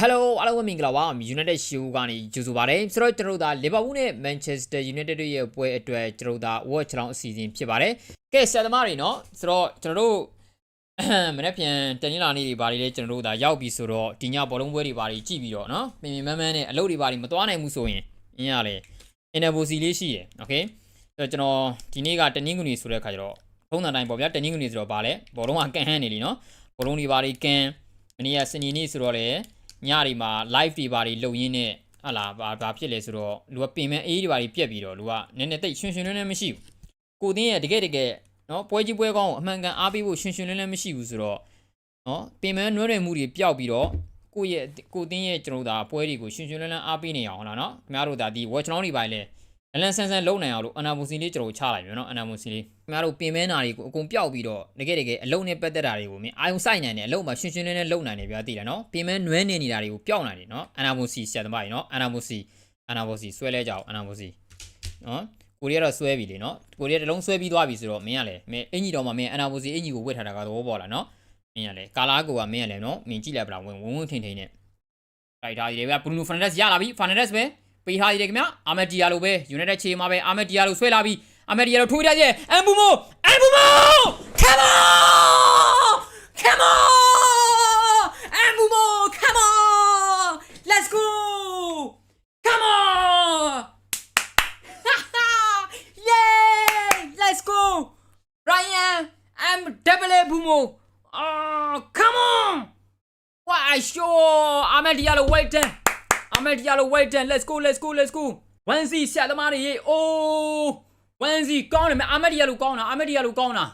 Hello အားလုံးပဲမင်္ဂလာပါ United Show ကနေကြိုဆိုပါရစေဆိုတော့ကျွန်တော်တို့ဒါ Liverpool နဲ့ Manchester United တို့ရဲ့ပွဲအတွက်ကျွန်တော်တို့ဒါ watch လောင်းအစီအစဉ်ဖြစ်ပါတယ်ကဲဆရာသမားတွေเนาะဆိုတော့ကျွန်တော်တို့မနေ့ပြန်တနင်္လာနေ့တွေဘာတွေလဲကျွန်တော်တို့ဒါရောက်ပြီဆိုတော့ဒီညဘောလုံးပွဲတွေဘာတွေကြည့်ပြီးတော့เนาะပင်ပင်မန်းမန်းနဲ့အလုပ်တွေဘာတွေမသွားနိုင်ဘူးဆိုရင်အင်းရလေ Innovosi လေးရှိတယ် okay ဆိုတော့ကျွန်တော်ဒီနေ့ကတနင်္ဂနွေဆိုတဲ့ခါကျတော့ထုံးစံတိုင်းပေါ့ဗျာတနင်္ဂနွေဆိုတော့ဗာလဲဘောလုံးကကန်ဟန်းနေလीเนาะဘောလုံးတွေဘာတွေကန်မနေ့ကစနေနေ့ဆိုတော့လေ ညတွေမှာ live တွေပါတွေလုပ်ရင်းနဲ့ဟာလာဘာဘာဖြစ်လဲဆိုတော့လူကပင်မအေးတွေပါတွေပြက်ပြီးတော့လူကနည်းနည်းတိတ်ရွှင်ရွှင်လန်းလန်းမရှိဘူးကိုတင်းရဲ့တကယ်တကယ်နော်ပွဲကြီးပွဲကောင်းကိုအမှန်ကန်အားပေးဖို့ရွှင်ရွှင်လန်းလန်းမရှိဘူးဆိုတော့နော်ပင်မနွဲ့ရမှုတွေပျောက်ပြီးတော့ကိုယ့်ရဲ့ကိုတင်းရဲ့ကျွန်တော်တို့ဒါပွဲတွေကိုရွှင်ရွှင်လန်းလန်းအားပေးနေအောင်ဟုတ်လားနော်ခင်ဗျားတို့ဒါဒီ watch လောင်းတွေပါလေ လန်ဆန်ဆန်လုံနိုင်အောင်လို့အနာမူစီလေးကျွန်တော်ချလိုက်ပြီနော်အနာမူစီလေးခင်ဗျားတို့ပင်မဲနာတွေကိုအကုန်ပျောက်ပြီးတော့တကယ်တကယ်အလုံးနဲ့ပတ်သက်တာတွေကိုမင်းအာယုံဆိုင်နိုင်တယ်အလုံးမှာရှင်ရှင်လေးနဲ့လုံနိုင်တယ်ဗျာသိတယ်နော်ပင်မဲနွဲနေနေတာတွေကိုပျောက်နိုင်တယ်နော်အနာမူစီဆရာသမားကြီးနော်အနာမူစီအနာမူစီဆွဲလဲကြအောင်အနာမူစီနော်ကိုရီးယားတော့ဆွဲပြီလေနော်ကိုရီးယားတစ်လုံးဆွဲပြီးသွားပြီဆိုတော့မင်းကလည်းမင်းအင်ကြီးတော်မှာမင်းအနာမူစီအင်ကြီးကိုဝတ်ထားတာကသဘောပေါက်လာနော်မင်းကလည်းကာလာကိုကမင်းကလည်းနော်မင်းကြည့်လိုက်ပလားဝင်ဝင်ဝင်ထိန်ထိန်နဲ့တိုက်ထားရည်ပဲဘရူနိုဖာနက်ဒက်ရလာပြီဖာနက်ဒက်ပဲ ပေးထားရည်ခင်ဗျာအာမက်ဒီယာလိုပဲ United ချေမှာပဲအာမက်ဒီယာလိုဆွဲလာပြီအာမက်ဒီယာလိုထိုးထားရဲ့အမ်ဘူမိုအမ်ဘူမို come on come on အမ်ဘူမို come on let's go come on yay let's go Ryan I'm double Bumo oh come on what I show Ahmed Diallo wait then Ahmed Diallo wait then let's go let's go let's go 1 C ဆရာသမားတွေရေ oh 1 C ကောင်းတယ်မ Ahmed Diallo ကောင်းတာ Ahmed Diallo ကောင်းတာ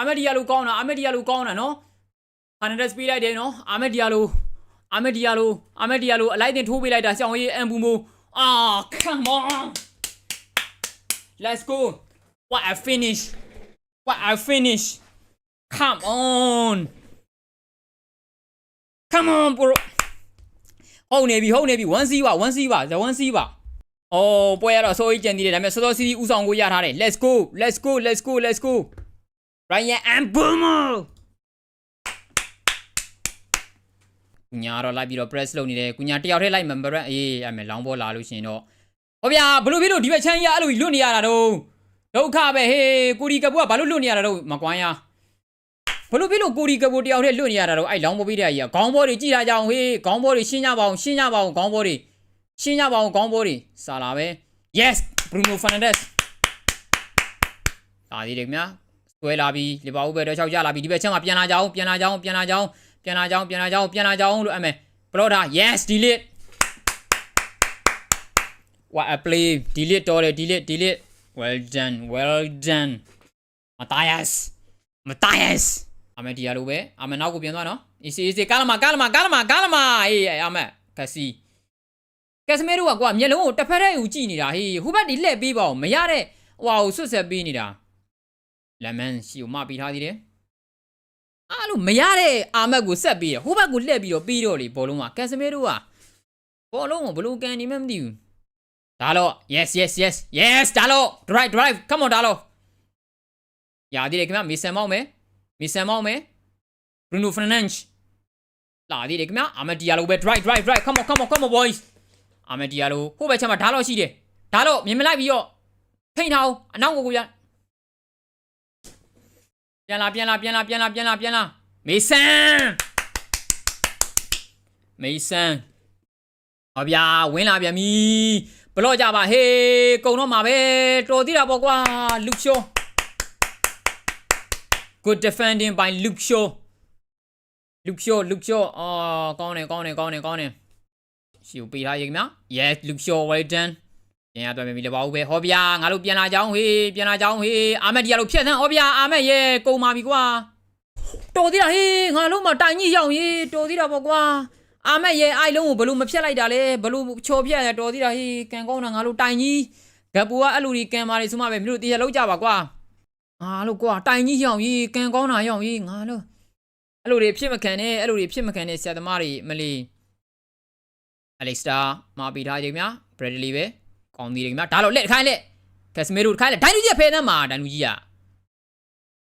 Ahmed Diallo ကောင်းတာ Ahmed Diallo ကောင်းတာနော် Hernandez ပေးလိုက်တယ်နော် Ahmed Diallo Ahmed Diallo Ahmed Diallo အလိုက်တင်ထိုးပေးလိုက်တာရှောင်းရေးအန်ဘူမို ah come on let's go what I finish what I finish come on come on bro ဟုတ်နေပြီဟုတ်နေပြီ1 C ပါ 1 C ပါ1 C ပါအော်ပွဲရတော့စိုးကြီးကြံသေးတယ်ဒါပေမဲ့စောစောစီးစီးဥဆောင်ကိုရထားတယ် let's go let's go let's go let's go Ryan and Boomo ကုညာတော့လိုက်ပြီးတော့ press လုပ်နေတယ်ကုညာတယောက်တည်းလိုက် member အေးအဲ့မဲ့လောင်းဘောလာလို့ရှင်တော့ဟောဗျာဘလို့ဖြစ်လို့ဒီဘက်ချမ်းကြီးအဲ့လိုကြီးလွတ်နေရတာတော့ဒုက္ခပဲဟေးကိုဒီကပူကဘာလို့လွတ်နေရတာတော့မကွမ်းရ ဘလို့ဖြစ်လို့ကိုဒီကပူတယောက်တည်းလွတ်နေရတာတော့အဲ့လောင်းဘောပေးတဲ့ကြီးကခေါင်းဘောတွေကြည်ထားကြအောင်ဟေးခေါင်းဘောတွေရှင်းကြပါအောင်ရှင်းကြပါအောင်ခေါင်းဘောတွေရှင်းကြပါအောင်ခေါင်းဘောတွေစာလာပဲ yes Bruno Fernandes ဒါဒီတယ်ခင်ဗျာဆွဲလာပြီးလီဗာပူးပဲတော့၆ကြလာပြီးဒီဘက်ချမ်းမှာပြန်လာကြအောင်ပြန်လာကြအောင်ပြန်လာကြအောင်ပြန်လာကြအောင်ပြန်လာကြအောင်ပြန်လာကြအောင်လို့အမေဘလော့တာ yes delete what a play delete တော်တယ် delete delete well done well done Matthias Matthias အမေဒီယာလိုပဲအမေနောက်ကိုပြန်သွားနော် easy easy ကားလမကားလမကားလမကားလမအေးအမေကစီကက်စမဲတို့ကကွာမျက်လုံးကိုတစ်ဖက်တည်းကိုကြည့်နေတာဟေးဟိုဘက်ဒီလှည့်ပေးပါဦးမရတဲ့ဟွာကိုဆွတ်ဆက်ပေးနေတာလက်မန်ရှီကိုမပေးထားသေးတယ်အားလို့မရတဲ့အာမက်ကိုဆက်ပေးရဟိုဘက်ကိုလှည့်ပြီးတော့ပြီးတော့လေဘောလုံးကကန်စမဲတို့ကဘောလုံးကိုဘလို့ကန်နေမှမသိဘူးဒါတော့ yes yes yes yes ဒါတော့ drive drive come on ဒါတော့ရာဒီလေခင်ဗျမီဆန်မောင်းမယ် မီဆန်မောင်းမယ် Bruno Fernandes လာဒီလေခင်ဗျအာမတီယာလိုပဲ drive drive drive come on come on come on boys အာမတီယာလိုဟိုဘက်ချက်မှာဒါတော့ရှိတယ်ဒါတော့မြင်မလိုက်ပြီးတော့ထိန်ထားအောင်အနောက်ကိုကိုရပြန်လာပြန်လာပြန်လာပြန်လာပြန်လာပြန်လာမေဆန်မေဆန်ဟောဗျာဝင်းလာပြန်ပြီဘလော့ကြပါဟေးကုံတော့မှာပဲတော်သေးတာပေါ့ကွာလူရှော good defending by Luke Shaw Luke Shaw Luke Shaw အော်ကောင်းတယ်ကောင်းတယ်ကောင်းတယ်ကောင်းတယ်ရှီကိုပေးထားရေခင်ဗျာ yes Luke Shaw well done ပြန်ရတော့ပြီလေပါဦးပဲဟောဗျာငါတို့ပြန်လာကြအောင်ဟေးပြန်လာကြအောင်ဟေးအာမက်ဒီယာလို့ဖြတ်သန်းဟောဗျာအာမက်ရဲ့ကုံပါပြီကွာတော်သေးတာဟေးငါလုံးမတိုင်ကြီးရောက်ရေးတော်သေးတာပေါ့ကွာအာမက်ရဲ့အိုက်လုံးကိုဘလို့မဖြတ်လိုက်တာလဲဘလို့ချော်ဖြတ်ရတော်သေးတာဟေးကန်ကောင်းတာငါတို့တိုင်ကြီးဂပူကအဲ့လိုဒီကန်ပါလေဆိုမှပဲမင်းတို့တရားလုံးကြပါကွာ ငါလို့ကွာတိုင်ကြီးရောက်ရေးကန်ကောင်းတာရောက်ရေးငါလို့အဲ့လိုတွေဖြစ်မခံနဲ့အဲ့လိုတွေဖြစ်မခံနဲ့ဆရာသမားတွေမလီအလက်စတာမာပီထားချိန်များဘရက်ဒလီပဲကောင်းသေးတယ်ခင်ဗျာဒါတော့လက်ခိုင်းလက်ကက်စမီရိုခိုင်းလက်ဒိုင်လူကြီးကဖယ်နှမ်းမှာဒိုင်လူကြီးက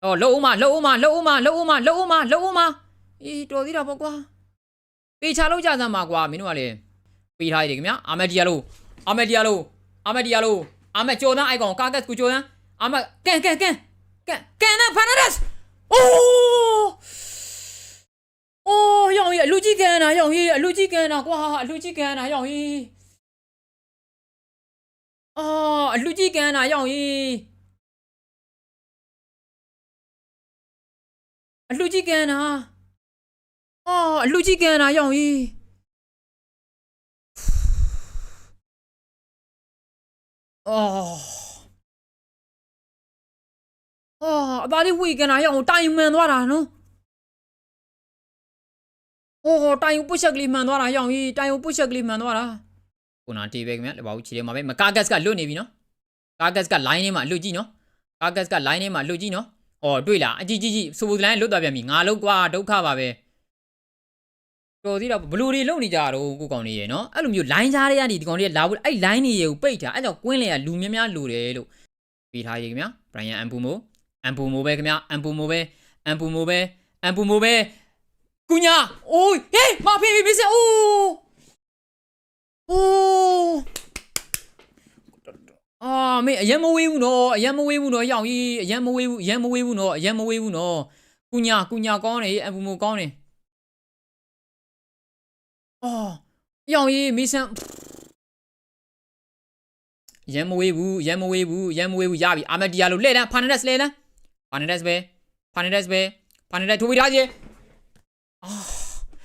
အော်လှုပ်ဦးမလှုပ်ဦးမလှုပ်ဦးမလှုပ်ဦးမလှုပ်ဦးမလှုပ်ဦးမအေးတော်သေးတာပေါ့ကွာပေချလို့ကြစမ်းပါကွာမင်းတို့ကလေပေးထားရည်ခင်ဗျာအာမက်ဒီယာလိုအာမက်ဒီယာလိုအာမက်ဒီယာလိုအာမက်ဂျော်ဒန်အိုင်ကောင်ကာကတ်ကိုဂျော်ဒန်အာမက်ကန်ကန်ကန် ကန်ကန်နာဖာနာဒက်အိုးအိုးရောင်ကြီးအလူကြီးကန်နာရောင်ကြီးအလူကြီးကန်နာကွာအလူကြီးကန်နာရောင်ကြီးအော်အလူကြီးကန်နာရောင်ကြီးအလူကြီးကန်နာအော်အလူကြီးကန်နာရောင်ကြီးအော် အော်အသားလေးဝေကန်နာရောင်တိုင်မှန်သွားတာနော်โอ้တိုင်ပုတ်ချက်ကလေးမှန်သွားတာရောင်ကြီးတိုင်ပုတ်ချက်ကလေးမှန်သွားတာခုနတေးပဲခင်ဗျလက်ပါဦးခြေထဲမှာပဲမကာဂတ်ကလွတ်နေပြီနော်ကာဂတ်က line ထဲမှာလွတ်ကြည့်နော်ကာဂတ်က line ထဲမှာလွတ်ကြည့်နော်အော်တွေ့လားအကြည့်ကြည့်ကြည့်စူပူလိုင်းလွတ်သွားပြန်ပြီငါလုံးကွာဒုက္ခပါပဲတော်သေးတော့ဘလူတွေလုံနေကြတော့ကိုကောင်နေရယ်နော်အဲ့လိုမျိုး line ကြားတွေကနေဒီကောင်တွေကလာဖို့အဲ့ line တွေကိုပိတ်တာအဲ့ကြောင့်ကွင်းလေကလူများများလူတယ်လို့ပြီးထားရေခင်ဗျဘရိုင်ယန် အမ်ပူမိုအမ်ပူမိုပဲခင်ဗျအမ်ပူမိုပဲအမ်ပူမိုပဲအမ်ပူမိုပဲကူညာအိုးဟေးမဖေးဖေးဖေးစအိုးအိုးအာမေအရင်မဝေးဘူးနော်အရင်မဝေးဘူးနော်ရောင်ကြီးအရင်မဝေးဘူးအရင်မဝေးဘူးနော်အရင်မဝေးဘူးနော်ကူညာကူညာကောင်းတယ်အပူမကောင်းတယ်အော်ရောင်ကြီးမေဆန်ရမ်းမဝေးဘူးရမ်းမဝေးဘူးရမ်းမဝေးဘူးရပြီအာမက်ဒီယာလိုလှည့်လန်းဖာနဒက်စ်လှည့်လန်း ဖာနီဒက်စ်ပဲဖာနီဒက်စ်ပဲဖာနီဒက်ထိုးပေးထားခြင်းအာ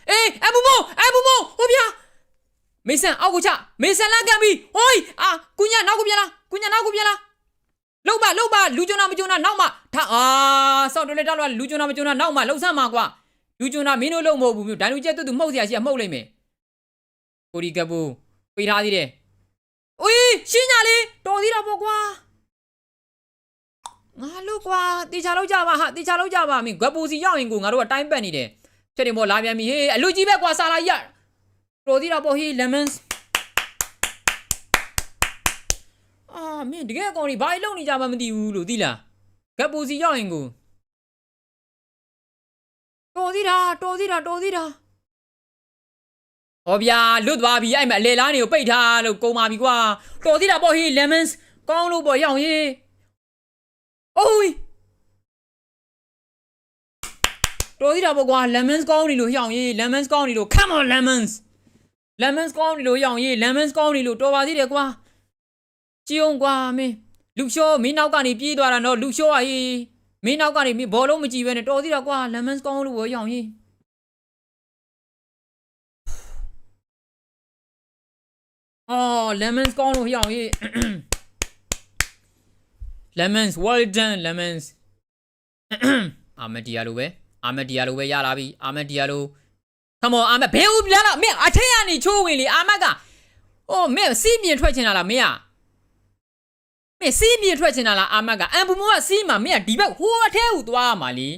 အေးအဘူမိုအဘူမိုဟိုပြမေဆန်အောက်ကိုချမေဆန်လန့်ကန်ပြီဟိုးအာကုညာနောက်ကိုပြန်လာကုညာနောက်ကိုပြန်လာလောက်ပါလောက်ပါလူကျွန်းနာမကျွန်းနာနောက်မှထအာဆောက်တိုလက်တောက်လာလူကျွန်းနာမကျွန်းနာနောက်မှလှုပ်ဆမ်းမှာကွာလူကျွန်းနာမင်းတို့လုံမဟုတ်ဘူးမျိုးဒိုင်လူကျက်တူတူမှုတ်စရာရှိရမှုတ်လိုက်မယ်ကိုဒီကပူပေးထားသေးတယ်။အိုးရှင်းညာလေးတော်သေးတာပေါ့ကွာ။ ငါလို့ကွာတေချာလောက်ကြပါဟာတေချာလောက်ကြပါမင်းဂွက်ပူစီရောက်ရင်ကိုငါတို့ကတိုင်းပတ်နေတယ်ချက်တင်ပေါ်လာပြန်ပြီဟေးအလူကြီးပဲကွာစာလာကြီးရတော်သေးတာပေါ့ဟေး lemons အာမင်းတကယ်အကောင်ကြီးဘာလို့လုံနေကြမှမသိဘူးလို့သိလားဂက်ပူစီရောက်ရင်ကိုတော်သေးတာတော်သေးတာတော်သေးတာဟောဗျာလွတ်သွားပြီအဲ့မဲ့အလေလားနေကိုပိတ်ထားလို့ကုံပါပြီကွာတော်သေးတာပေါ့ဟေး lemons ကောင်းလို့ပေါ့ရောက်ဟေး အိုးတော်သေးတာပေါ့ကွာ lemons ကောင်းနေလို့ဟျောင်ရေး lemons ကောင်းနေလို့ come on lemons lemons ကောင်းနေလို့ဟျောင်ရေး lemons ကောင်းနေလို့တော်ပါသေးတယ်ကွာကြည်အောင်ကွာမင်းလူလျှောမင်းနောက်ကနေပြေးသွားတာနော်လူလျှောอ่ะဟေးမင်းနောက်ကနေမင်းဘောလုံးမကြည့်ပဲနဲ့တော်သေးတာကွာ lemons ကောင်းလို့ဟျောင်ရေးအော် lemons ကောင်းလို့ဟျောင်ရေး lemons well done lemons အာမတီယာလိုပဲအာမတီယာလိုပဲရလာပြီအာမတီယာလို come on အာမဘယ်ဦးပြန်လာမင်းအထက်ကနေချိုးဝင်လေအာမကအိုးမင်းစီးမြင်ထွက်ချင်တာလားမင်းอ่ะမင်းစီးမြင်ထွက်ချင်တာလားအာမကအမ်ဘူမိုကစီးမှာမင်းကဒီဘက်ဟိုအထက်ကိုသွားမှာလी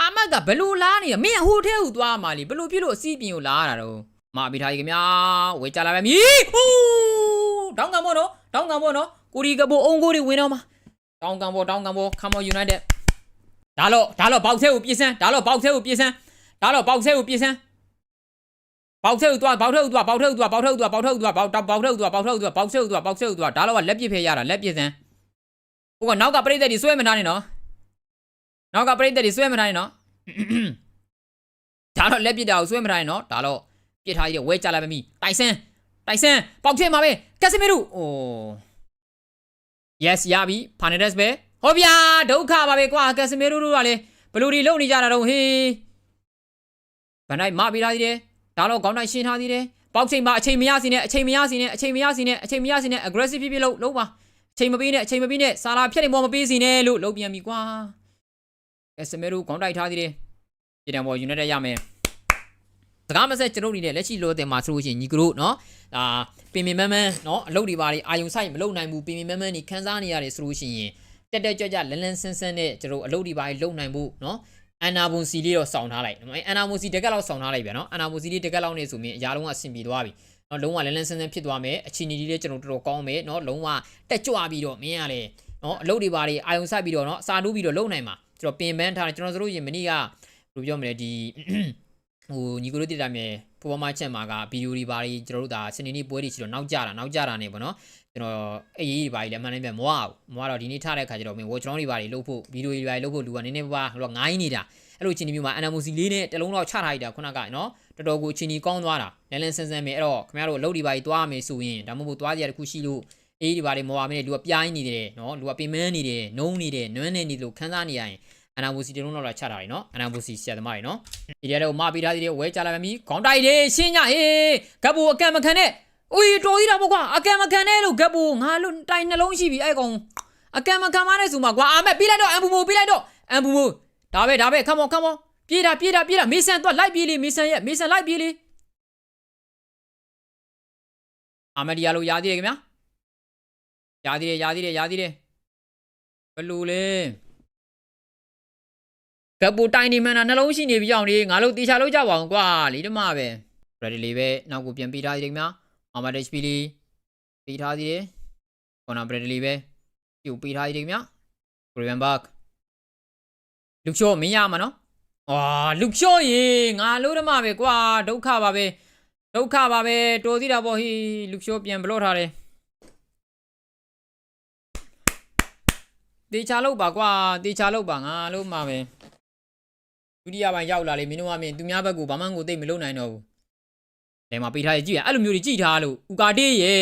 အာမကဘလို့လားနေမင်းကဟိုအထက်ကိုသွားမှာလीဘလို့ပြလို့အစီးပြင်ကိုလာရတာတော့မအပိထားကြီးခင်ဗျာဝေကြလာပဲမြည်ဟူးတောင်းကံဘောနော်တောင်းကံဘောနော် ကိုရီကဘိုအုံကိုတွေဝင်တော့မှာတောင်းကံဘောတောင်းကံဘော come on united ဒါတော့ဒါတော့ဘောက်ဆဲကိုပြေးစမ်းဒါတော့ဘောက်ဆဲကိုပြေးစမ်းဒါတော့ဘောက်ဆဲကိုပြေးစမ်းဘောက်ဆဲကိုသွားဘောက်ထဲကိုသွားဘောက်ထဲကိုသွားဘောက်ထဲကိုသွားဘောက်ထဲကိုသွားဘောက်ဘောက်ထဲကိုသွားဘောက်ထဲကိုသွားဘောက်ဆဲကိုသွားဘောက်ဆဲကိုသွားဒါတော့ကလက်ပြစ်ဖဲရတာလက်ပြစ်စမ်းဟိုကနောက်ကပြိတ္တတွေဆွဲမထားနဲ့နော်နောက်ကပြိတ္တတွေဆွဲမထားနဲ့နော်ဒါတော့လက်ပြစ်တာကိုဆွဲမထားနဲ့နော်ဒါတော့ပြစ်ထားရဝဲကြလိုက်ပါမိတိုင်ဆန်းတိုင်ဆန်းပေါက်ထဲမှာပဲကက်စမီရူအိုး yes ရပြီဖာနေဒက်စ်ပဲဟောဗျာဒုက္ခပါပဲကွာကက်စမီရူတို့ကလည်းဘလူတွေလုံနေကြတာတော့ဟေးဗန်တိုင်းမပြီးထားသေးတယ်ဒါတော့ခေါင်းတိုင်းရှင်းထားသေးတယ်ပေါက်ချိန်မှာအချိန်မရစီနဲ့အချိန်မရစီနဲ့အချိန်မရစီနဲ့အချိန်မရစီနဲ့ aggressive ဖြစ်ဖြစ်လို့လုံးပါအချိန်မပေးနဲ့အချိန်မပေးနဲ့စာလာဖြတ်နေပေါ်မပေးစီနဲ့လို့လုံးပြန်ပြီကွာကက်စမီရူခေါင်းတိုက်ထားသေးတယ်ပြည်တော်ပေါ် united ရမယ် စကားမဆက်ကျွန်တော်အနေနဲ့လက်ရှိလောတင်မှာဆိုလို့ရှိရင်ညီကတို့နော်ဒါပင်ပင်မန်းမန်းနော်အလုပ်တွေပါတွေအာယုံဆိုင်မလုပ်နိုင်ဘူးပင်ပင်မန်းမန်းနေခန်းစားနေရတယ်ဆိုလို့ရှိရင်တက်တက်ကြွကြလန်းလန်းဆန်းဆန်းနဲ့ကျွန်တော်အလုပ်တွေပါတွေလုပ်နိုင်ဖို့နော်အန်နာဘွန်စီလေးတော့စောင့်ထားလိုက်နော်အန်နာဘွန်စီတကက်လောက်စောင့်ထားလိုက်ပြန်နော်အန်နာဘွန်စီလေးတကက်လောက်နေဆိုရင်အရာလုံးကအဆင်ပြေသွားပြီနော်လုံးဝလန်းလန်းဆန်းဆန်းဖြစ်သွားမယ်အချီနီလေးလည်းကျွန်တော်တော်တော်ကောင်းမယ်နော်လုံးဝတက်ကြွပြီးတော့မင်းကလည်းနော်အလုပ်တွေပါတွေအာယုံဆိုင်ပြီးတော့နော်အစာတိုးပြီးတော့လုပ်နိုင်မှာကျွန်တော်ပင်ပန်းထားတယ်ကျွန်တော်ဆိုလို့ရင်မနေ့ကဘယ်လိုပြောမလဲဒီ ဟိုညီကိုတို့တိတာမြေပူပမာချက်မှာကဗီဒီယိုတွေဘာတွေကျွန်တော်တို့ဒါစနေနေ့ပွဲတွေရှိတော့နောက်ကြတာနောက်ကြတာနေပေါ့နော်ကျွန်တော်အေးအေးဘာကြီးလည်းအမှန်တမ်းပြန်မဝဘူးမဝတော့ဒီနေ့ထားတဲ့ခါကျတော့မင်းဝေကျွန်တော်တွေဘာတွေလုပ်ဖို့ဗီဒီယိုတွေဘာတွေလုပ်ဖို့လူကနည်းနည်းပါးဟိုတော့ငိုင်းနေတာအဲ့လိုချင်းဒီမျိုးမှာ NMOC လေးနဲ့တလုံးတော့ချထားလိုက်တာခုနကနော်တော်တော်ကိုချင်းကြီးကောင်းသွားတာလန်းလန်းဆန်းဆန်းပဲအဲ့တော့ခင်ဗျားတို့အလုပ်တွေဘာတွေသွားမယ်ဆိုရင်ဒါမှမဟုတ်သွားကြရတစ်ခုရှိလို့အေးဒီဘာတွေမဝမင်းလူကပြိုင်းနေတယ်နော်လူကပင်မန်းနေတယ်နုံးနေတယ်နွမ်းနေနေလို့ခန်းစားနေရရင် အနာဘူစီတလုံးတော့လာချတာလေနော်အနာဘူစီဆရာသမားတွေနော်ဒီထဲတော့မပေးထားသေးတယ်ဝဲချလာပါမီခေါင်းတိုက်လေးရှင်းကြဟေးဂတ်ဘူအကံမခံနဲ့ဦးတော်သေးတာပေါ့ကွာအကံမခံနဲ့လို့ဂတ်ဘူငါလို့တိုင်နှလုံးရှိပြီအဲ့ကောင်အကံမခံမနဲ့ဆိုမှကွာအာမက်ပြေးလိုက်တော့အမ်ဘူမိုပြေးလိုက်တော့အမ်ဘူမိုဒါပဲဒါပဲခမောခမောပြေးတာပြေးတာပြေးတာမေဆန်တော့လိုက်ပြေးလေမေဆန်ရဲ့မေဆန်လိုက်ပြေးလေအာမက်ဒီယာလို့ရာသေးတယ်ခင်ဗျာရာသေးတယ်ရာသေးတယ်ရာသေးတယ်ဘယ်လိုလဲ ကပ်ပူတိုင်နေမှန်တာနှလုံးရှိနေပြီအောင်လေငါတို့တေချာလောက်ကြပါအောင်ကွာလီတမပဲ ready လေးပဲနောက်ကိုပြန်ပေးထားသေးတယ်ခင်ဗျာအမတ် HP လေးပေးထားသေးတယ်ခေါနာ ready လေးပဲပြုတ်ပေးထားသေးတယ်ခင်ဗျာ Green Back လူချိုမင်းရမှာနော်အာလူချိုရေငါလို့တမပဲကွာဒုက္ခပါပဲဒုက္ခပါပဲတော်သေးတာပေါ့ဟီလူချိုပြန်ဘလော့ထားတယ်တေချာလောက်ပါကွာတေချာလောက်ပါငါလို့မှာပဲ ဒုတိယပိုင်းရောက်လာလေမင်းတို့ကမင်းသူများဘက်ကဘာမှကိုသိမလုံနိုင်တော့ဘူး။လဲမှာပေးထားရကြည့်ရအဲ့လိုမျိုးတွေကြည့်ထားလို့ဥကာတေးရေ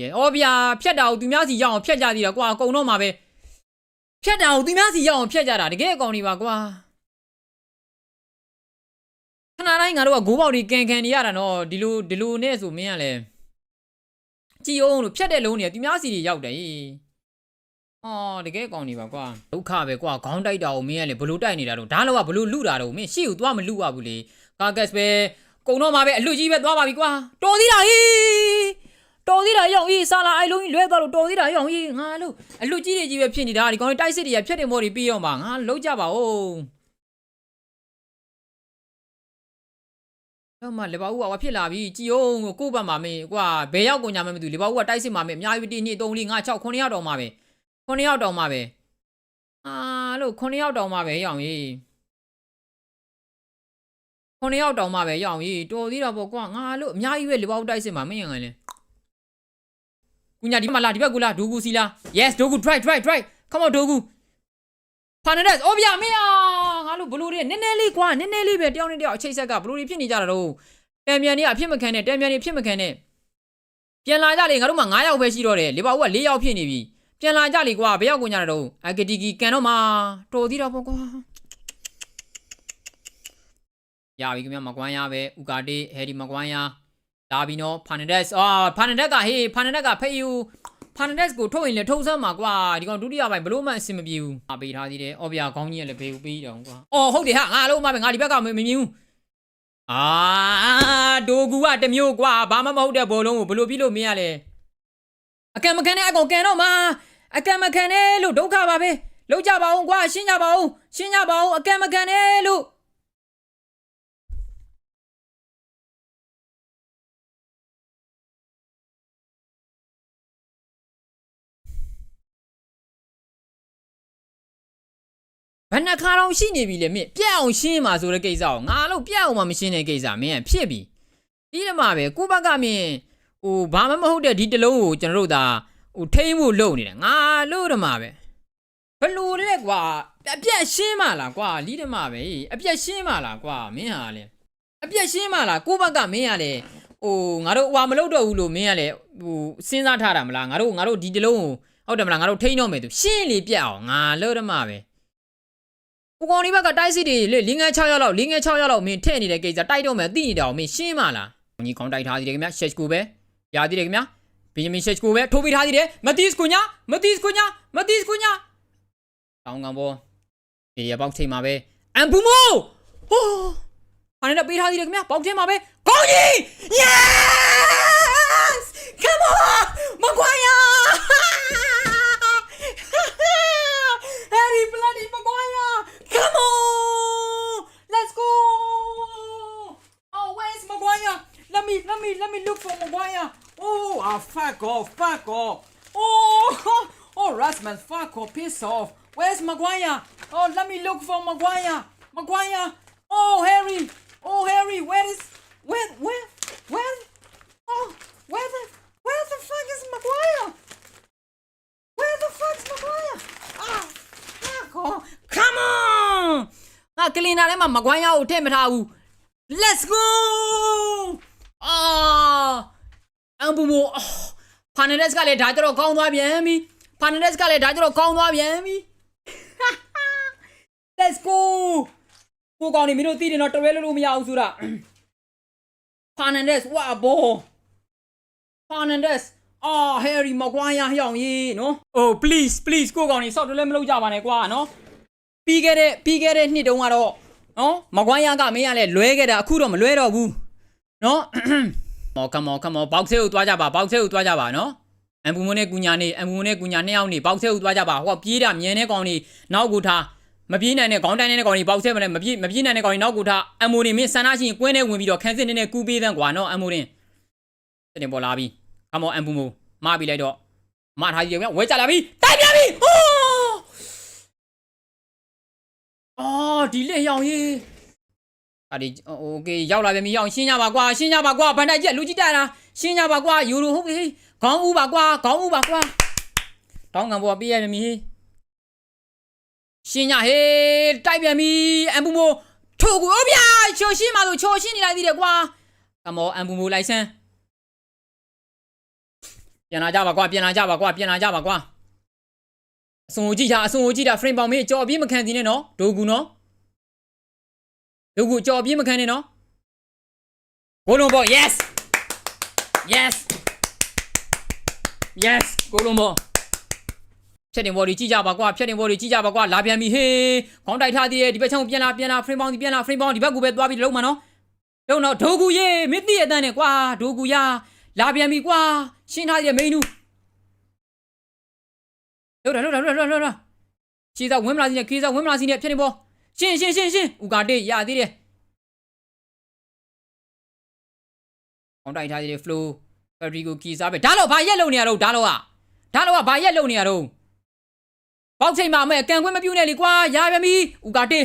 ရေဩဗျာဖြတ်တာကိုသူများစီရောက်အောင်ဖြတ်ကြသေးတာကွာအကုန်တော့မှာပဲဖြတ်တာကိုသူများစီရောက်အောင်ဖြတ်ကြတာတကယ်အကောင်တွေပါကွာခဏတိုင်းငါတို့ကဂိုးပေါက်တွေကန်ကန်နေရတာနော်ဒီလိုဒီလိုနဲ့ဆိုမင်းကလည်းကြည်အောင်လို့ဖြတ်တဲ့လုံးတွေကသူများစီတွေရောက်တယ် အော်တကယ်အကောင်တွေပါကွာဒုက္ခပဲကွာခေါင်းတိုက်တာကိုမင်းကလည်းဘလို့တိုက်နေတာတော့ဒါတော့ကဘလို့လူတာတော့မင်းရှေ့ကိုသွားမလူရဘူးလေကာကက်စ်ပဲကုံတော့မှာပဲအလူကြီးပဲသွားပါပြီကွာတော်သေးတာဟေးတော်သေးတာရောက်ဟေးဆာလာအိုင်လုံးကြီးလွဲသွားလို့တော်သေးတာရောက်ဟေးငါလို့အလူကြီးတွေကြီးပဲဖြစ်နေတာဒီကောင်တွေတိုက်စစ်တွေကဖြတ်တယ်မော်တွေပြီးတော့မှာငါလုံးကြပါဦးတော့မလေပါဦးကဖြစ်လာပြီကြည်အောင်ကိုဘတ်မှာမင်းကွာဘယ်ရောက်ကုန်ကြမှမသိဘူးလေပါဦးကတိုက်စစ်မှာမင်းအများကြီး1 2 3 4 5 6 9ရောက်တော့မှာပဲ 9ရောက်တော့မှာပဲအာလို့9ရောက်တော့မှာပဲရောက်ဟေး9ရောက်တော့မှာပဲရောက်ဟေးတော်သေးတော့ပေါ့ကွာငါလို့အများကြီးပဲလေပါဦးတိုက်စစ်မှာမင်းရငယ်လေကုညာဒီမှာလာဒီဘက်ကူလာဒိုဂူစီလာ yes ဒိုဂူ try try try come on ဒိုဂူ Fernandez အိုဗျာမင်းอ่ะငါလို့ဘလူတွေနည်းနည်းလေးကွာနည်းနည်းလေးပဲတယောက်နဲ့တယောက်အချိတ်ဆက်ကဘလူတွေဖြစ်နေကြတာတော့တံမြန်နေအဖြစ်မခံနဲ့တံမြန်နေဖြစ်မခံနဲ့ပြန်လာကြလေငါတို့မှ9ယောက်ပဲရှိတော့တယ်လေပါဦးက4ယောက်ဖြစ်နေပြီ ပြန်လာကြလေကွာဘယ်ယောက်ကိုညာတော့အကတီကီကန်တော့မှာတော်သေးတော့ပေါ့ကွာရပြီခင်ဗျမကွမ်းရပဲဥကာတေးဟယ်ဒီမကွမ်းရလာပြီနော်ဖာနဒက်အာဖာနဒက်ကဟေးဖာနဒက်ကဖေးယူဖာနဒက်ကိုထုတ်ရင်လေထုတ်စမ်းမှာကွာဒီကောင်ဒုတိယပိုင်းဘလို့မှအဆင်မပြေဘူးအပေးထားသေးတယ်အော်ဗျာခေါင်းကြီးကလည်းဖေးယူပေးတော့ကွာအော်ဟုတ်တယ်ဟာငါလုံးမပဲငါဒီဘက်ကမမြင်ဘူးအာဒိုကူကတမျိုးကွာဘာမှမဟုတ်တဲ့ဘောလုံးကိုဘလို့ပြီးလို့မင်းရလဲအကံမကန်နဲ့အကောင်ကန်တော့မှာ အကံမကန်နဲ့လို့ဒုက္ခပါပဲလောက်ကြပါအောင်ကွာရှင်းကြပါအောင်ရှင်းကြပါအောင်အကံမကန်နဲ့လို့ဘယ်နှခါတော့ရှိနေပြီလေမင်းပြက်အောင်ရှင်းမှာဆိုတဲ့ကိစ္စကိုငါလို့ပြက်အောင်မှမရှင်းတဲ့ကိစ္စမင်းကဖြစ်ပြီဒီတမှာပဲကိုဘက်ကမင်းဟိုဘာမှမဟုတ်တဲ့ဒီတလုံးကိုကျွန်တော်တို့သာ ဟိုထိမ့်ဖို့လုပ်နေတယ်ငါလို့တမှာပဲဘလို့လဲကွာအပြက်ရှင်းမှလားကွာလီးတမှာပဲအပြက်ရှင်းမှလားကွာမင်းဟာလေအပြက်ရှင်းမှလားကိုဘက်ကမင်းကလေဟိုငါတို့ဟွာမလုပ်တော့ဘူးလို့မင်းကလေဟိုစဉ်းစားထားတာမလားငါတို့ငါတို့ဒီတလုံးကိုဟုတ်တယ်မလားငါတို့ထိမ့်တော့မယ်သူရှင်းလေပြက်အောင်ငါလို့တမှာပဲကိုကောင်ဒီဘက်ကတိုက်စစ်တွေလေလင်းငယ်6ရောက်လောက်လင်းငယ်6ရောက်လောက်မင်းထဲ့နေတဲ့ကိစ္စတိုက်တော့မယ်သိနေတာကိုမင်းရှင်းမလားညီကောင်တိုက်ထားသေးတယ်ခင်ဗျရှက်ကိုပဲရာသေးတယ်ခင်ဗျ ဘင်ဂျမင်ရှက်ကိုပဲထိုးပေးထားသေးတယ်မတီးစ်ကိုညာမတီးစ်ကိုညာမတီးစ်ကိုညာတောင်းကောင်ပေါ်အေးရပေါက်ချိန်မှာပဲအမ်ဘူမိုဟိုးဟာနေပေးထားသေးတယ်ခင်ဗျပေါက်ချိန်မှာပဲကောင်းကြီး yes come on မကွာယာ Harry bloody Maguire come on let's go oh where's Maguire let me let me let me look for Maguire oh ah fuck off fuck off oh oh Rasmus fuck off piss off where's Maguire oh let me look for Maguire Maguire oh Harry Oh Harry where is where where where Oh where the where the fuck is Maguire Where the fuck is Maguire Ah fuck off Come on ငါကလင်နာထဲမှာမကွိုင်းရကိုထည့်မထားဘူး Let's go အာ အမ်ဘူမိုဖာနဒက်စ်ကလည်းဒါကြတော့ကောင်းသွားပြန်ပြီဖာနဒက်စ်ကလည်းဒါကြတော့ကောင်းသွားပြန်ပြီ Let's go ကိုကောင်နေမင်းတို့သိတယ်နော်တရဲလို့လို့မရဘူးဆိုတာဖာနန်ဒက်စ်ဝါဘောဖာနန်ဒက်စ်အာဟယ်ရီမကွာယာဟျောင်ကြီးနော် Oh please please ကိုကောင်နေစောက်တလဲမလုပ်ကြပါနဲ့ကွာနော်ပြီးခဲ့တဲ့ပြီးခဲ့တဲ့နှစ်တုန်းကတော့နော်မကွာယာကမင်းကလည်းလွဲခဲ့တာအခုတော့မလွဲတော့ဘူးနော် မော်ကမော်ကမော်ဘောက်ဆဲကိုသွားကြပါဘောက်ဆဲကိုသွားကြပါနော်အမ်ဘူမနဲ့ကူညာနေအမ်ဘူမနဲ့ကူညာနှစ်ယောက်နေဘောက်ဆဲကိုသွားကြပါဟိုကပြေးတာမြင်တဲ့ကောင်နေနောက်ကိုထားမပြေးနိုင်တဲ့ခေါင်းတိုင်းတဲ့ကောင်နေဘောက်ဆဲမလဲမပြေးမပြေးနိုင်တဲ့ကောင်နေနောက်ကိုထားအမ်မိုနေမင်းဆန္ဒရှိရင်ကွင်းထဲဝင်ပြီးတော့ခန်းစစ်နေနဲ့ကူးပေးသန်းကွာနော်အမ်မိုရင်စတင်ပေါ်လာပြီကမော်အမ်ဘူမိုမပြီးလိုက်တော့မထားကြီးပြန်ဝဲကြလာပြီတိုက်ပြန်ပြီဟိုးအော်ဒီလက်ရောင်ကြီး အဲ့ဒီโอเคရောက်လာပြန်ပြီရောက်ရှင်းကြပါကွာရှင်းကြပါကွာဗန်တိုက်ကြီးလူကြီးတက်တာရှင်းကြပါကွာယူရိုဟုတ်ပြီခေါင်းဦးပါကွာခေါင်းဦးပါကွာတောင်းကံပေါ်ပြရပြန်ပြီရှင်းကြဟေးတိုက်ပြန်ပြီအမ်ဘူမိုထိုးကူအဗျာချိုရှင်းပါလို့ချိုရှင်းနေလိုက်သေးတယ်ကွာကမောအမ်ဘူမိုလိုက်စမ်းပြန်လာကြပါကွာပြန်လာကြပါကွာပြန်လာကြပါကွာအစုံကိုကြည့်ချာအစုံကိုကြည့်တာ frame ပေါင်မေးကြော်ပြေးမခံသေးနဲ့နော်ဒိုကူနော် ဒုက္ခကြော်ပြေးမခံနဲ့နော်ကိုလုံးပေါ့ yes yes yes ကိုလုံးပေါ့ဖြတ်တင်ဘော်ဒီကြည့်ကြပါကွာဖြတ်တင်ဘော်ဒီကြည့်ကြပါကွာလာပြန်ပြီဟေးခေါင်းတိုက်ထားသေးတယ်ဒီဘက်ချောင်းပြန်လာပြန်လာ frame ပေါင်းဒီပြန်လာ frame ပေါင်းဒီဘက်ကူပဲသွားပြီးလုံးမှာနော်လုံးတော့ဒိုကူရေမင်းသိရတဲ့နဲ့ကွာဒိုကူရလာပြန်ပြီကွာရှင်းထားသေးတယ်မိန်းနူလုံးတာလုံးတာလုံးတာလုံးတာခြေစားဝင်းမလာစီနဲ့ခေးစားဝင်းမလာစီနဲ့ဖြတ်တင်ဘော် ရှင်းရှင်းရှင်းရှင်းဦးကာတေးရသေးတယ်ကောင်းတိုက်ထားသေးတယ် flow Federico ကီစားပဲဒါတော့ဘာရက်လုံနေရတော့ဒါတော့ကဒါတော့ကဘာရက်လုံနေရတော့ပေါက်ချိန်မှာမဲ့ကန်ခွင့်မပြုတ်နဲ့လေကွာရပြန်ပြီဥကာတေး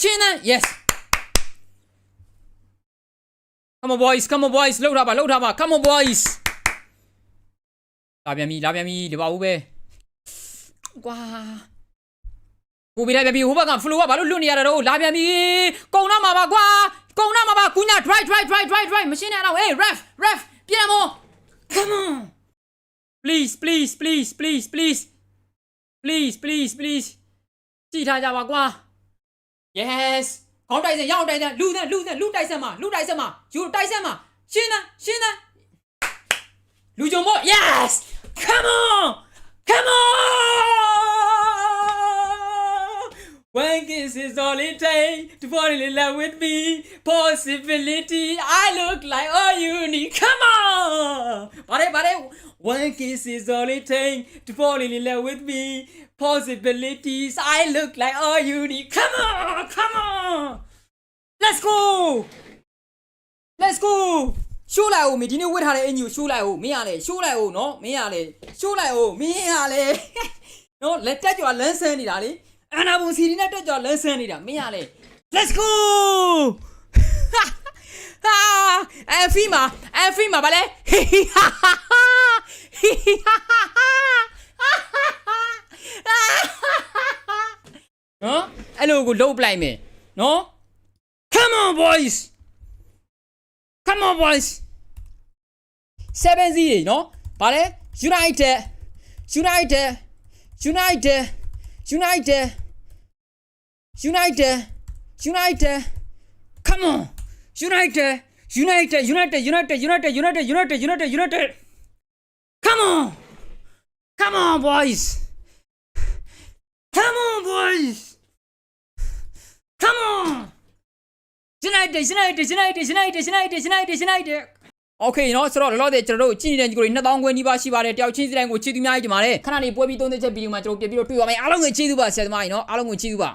ချင်းသန်း yes come on boys come on boys လှုပ်ထားပါလှုပ်ထားပါ come on boys လာပြန်ပြီလာပြန်ပြီဒီပါဦးပဲကွာ ကိုပြလိုက်ပြန်ပြီဟိုဘက်က flow ကဘာလို့လွတ်နေရတာတော့လာပြန်ပြီကုံတော့မှာပါကွာကုံတော့မှာပါကုညာ drive drive drive drive drive မရှင်းနဲ့တော့ hey ref ref ပြန်မော come on please please please please please please please please ကြည့်ထားကြပါကွာ yes ခေါင်းတိုက်စင်ရောက်တိုက်စင်လူစင်လူစင်လူတိုက်စင်မှာလူတိုက်စင်မှာယူတိုက်စင်မှာရှင်းသရှင်းသလူကြုံမို့ yes come on come on one kiss is all it takes to fall in love with me possibility I look like all you need come on ဘာလဲဘာလဲ one kiss is all it takes to fall in love with me possibilities I look like all you need come on come on let's go let's go ရှိုးလိုက်အောင်မင်းဒီနေ့ဝတ်ထားတဲ့အင်ကြီးကိုရှိုးလိုက်အောင်မင်းရလေရှိုးလိုက်အောင်နော်မင်းရလေရှိုးလိုက်အောင်မင်းရလေ နော်လက်တက်ကြွလန်းဆန်းနေတာလေ Ana bun sirina to jo lesson ira mi ya le. Let's go. Ha! Eh fima, eh fima vale. Ha ha ha. Ha ha ha. နော်အဲ့လိုကိုလှုပ်ပလိုက်မယ်နော် Come on boys! Come on boys! 7 Z တွေနော်ဗါလဲ United. United. United united united united come on united united united united united united united united united come on come on boys come on boys come on united united united united united united united โอเคเนาะဆိုတော့လောလောဆယ်ကျွန်တော်တို့ကြည့်နေတဲ့ညီကိုတွေ2000ခွဲနီးပါးရှိပါတယ်တယောက်ချင်းစီတိုင်းကိုချီးသူများကြီးကြပါတယ်ခဏလေးပွဲပြီးသုံးသက်ချက်ဗီဒီယိုမှာကျွန်တော်ပြပြတော့တွေ့ပါမယ်အားလုံးကိုချီးသူပါဆရာသမားကြီးเนาะအားလုံးကိုချီးသူပါ